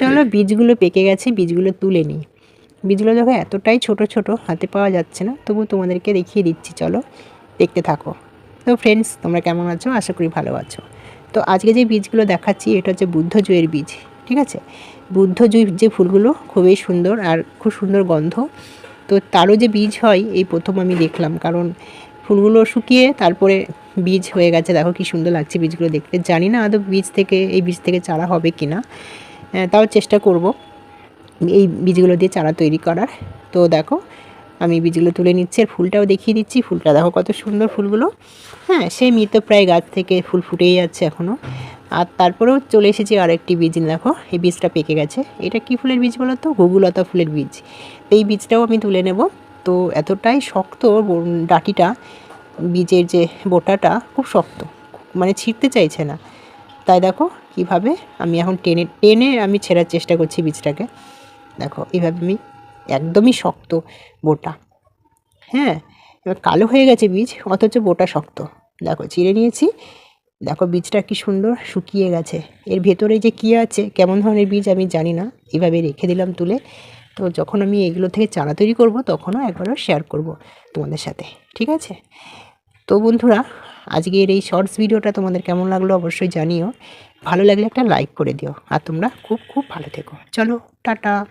চলো বীজগুলো পেকে গেছে, বীজগুলো তুলে নিই। বীজগুলো দেখো এতটাই ছোট ছোট, হাতে পাওয়া যাচ্ছে না। তবু তোমাদেরকে দেখিয়ে দিচ্ছি, চলো দেখতে থাকো। তো ফ্রেন্ডস তোমরা কেমন আছো? আশা করি ভালো আছো। তো আজকে যে বীজগুলো দেখাচ্ছি, এটা হচ্ছে বুদ্ধ জুঁয়ের বীজ, ঠিক আছে? বুদ্ধ জুঁই যে ফুলগুলো, খুবই সুন্দর আর খুব সুন্দর গন্ধ। তো তারও যে বীজ হয়, এই প্রথম আমি দেখলাম। কারণ ফুলগুলো শুকিয়ে তারপরে বীজ হয়ে গেছে। দেখো কি সুন্দর লাগছে বীজগুলো দেখতে। জানি না আদৌ বীজ থেকে, এই বীজ থেকে চারা হবে কি না তাও চেষ্টা করব। এই বীজগুলো দিয়ে চারা তৈরি করার। তো দেখো, আমি বীজগুলো তুলে নিচ্ছি আর ফুলটাও দেখিয়ে দিচ্ছি। ফুলটা দেখো কত সুন্দর ফুলগুলো। হ্যাঁ সেই মৃতপ্রায় গাছ থেকে ফুল ফুটেই যাচ্ছে এখনও আর তারপরেও চলে এসেছি আরেকটি বীজ দেখো, এই বীজটা পেকে গেছে। এটা কি ফুলের বীজ বলো তো? ঘুগুলতা ফুলের বীজ। এই বীজটাও আমি তুলে নেব। তো এতটাই শক্ত ডাটিটা, বীজের যে বোটাটা, খুব শক্ত। মানে ছিঁড়তে চাইছে না। তাই দেখো কীভাবে? আমি এখন টেনে টেনে আমি ছেঁড়ার চেষ্টা করছি বীজটাকে। দেখো, এইভাবে আমি একদমই শক্ত বোটা। হ্যাঁ এবার কালো হয়ে গেছে বীজ, অথচ বোটা শক্ত। দেখো, চিড়ে নিয়েছি। দেখো, বীজটা কি সুন্দর শুকিয়ে গেছে। এর ভেতরে যে কী আছে, কেমন ধরনের বীজ আমি জানি না। এভাবে রেখে দিলাম তুলে। তো যখন আমি এগুলো থেকে চারা তৈরি করব, তখনও একবারও শেয়ার করব তোমাদের সাথে। ঠিক আছে? তো বন্ধুরা, আজকের এই শর্টস ভিডিওটা তোমাদের কেমন লাগল অবশ্যই জানিও। ভালো লাগলে একটা লাইক করে দিও। আর তোমরা খুব খুব ভালো থেকো। চলো টাটা।